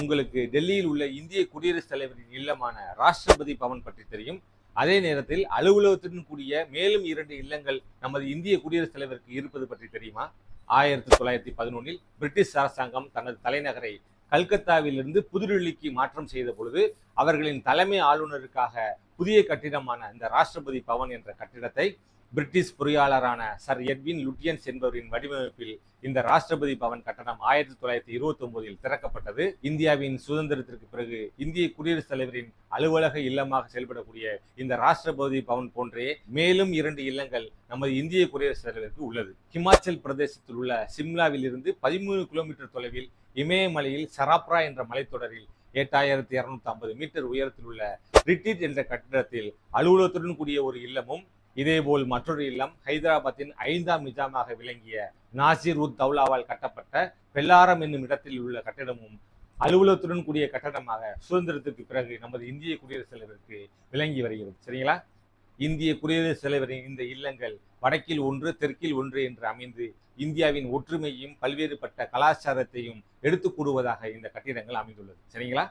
உங்களுக்கு டெல்லியில் உள்ள இந்திய குடியரசுத் தலைவரின் இல்லமான ராஷ்டிரபதி பவன் பற்றி தெரியும். அதே நேரத்தில் அலுவலகத்துடன் கூடிய மேலும் இரண்டு இல்லங்கள் நமது இந்திய குடியரசுத் தலைவருக்கு இருப்பது பற்றி தெரியுமா? ஆயிரத்தி தொள்ளாயிரத்தி பதினொன்றில் பிரிட்டிஷ் அரசாங்கம் தனது தலைநகரை கல்கத்தாவிலிருந்து புதுடெல்லிக்கு மாற்றம் செய்த பொழுது அவர்களின் தலைமை ஆளுநருக்காக புதிய கட்டிடமான இந்த ராஷ்டிரபதி பவன் என்ற கட்டிடத்தை பிரிட்டிஷ் பொறியாளரான சர் எட்வின் லுட்டியன்ஸ் என்பவரின் வடிவமைப்பில் இந்த ராஷ்டிரபதி பவன் கட்டணம் ஆயிரத்தி தொள்ளாயிரத்தி இருபத்தி ஒன்பதில் திறக்கப்பட்டது. இந்தியாவின் சுதந்திரத்திற்கு பிறகு இந்திய குடியரசுத் தலைவரின் அலுவலக இல்லமாக செயல்படக்கூடிய இந்த ராஷ்டிரபதி பவன் போன்றே மேலும் இரண்டு இல்லங்கள் நமது இந்திய குடியரசுத் தலைவருக்கு உள்ளது. ஹிமாச்சல் பிரதேசத்தில் உள்ள சிம்லாவில் இருந்து பதிமூணு கிலோமீட்டர் தொலைவில் இமயமலையில் சராப்ரா என்ற மலைத்தொடரில் எட்டாயிரத்தி இருநூத்தி ஐம்பது மீட்டர் உயரத்தில் உள்ள ரிட்டிட் என்ற கட்டிடத்தில் அலுவலகத்துடன் கூடிய ஒரு இல்லமும் இதேபோல் மற்றொரு இல்லம் ஹைதராபாத்தின் ஐந்தாம் நிஜாமாக விளங்கிய நாசிர் உத் தௌலாவால் கட்டப்பட்ட பெல்லாரம் என்னும் இடத்தில் உள்ள கட்டிடமும் அலுவலகத்துடன் கூடிய கட்டடமாக சுதந்திரத்திற்கு பிறகு நமது இந்திய குடியரசுத் தலைவருக்கு விளங்கி வருகிறது. சரிங்களா? இந்திய குடியரசுத் தலைவரின் இந்த இல்லங்கள் வடக்கில் ஒன்று தெற்கில் ஒன்று என்று அமைந்து இந்தியாவின் ஒற்றுமையும் பல்வேறுபட்ட கலாச்சாரத்தையும் எடுத்துக் கூறுவதாக இந்த கட்டிடங்கள் அமைந்துள்ளது. சரிங்களா?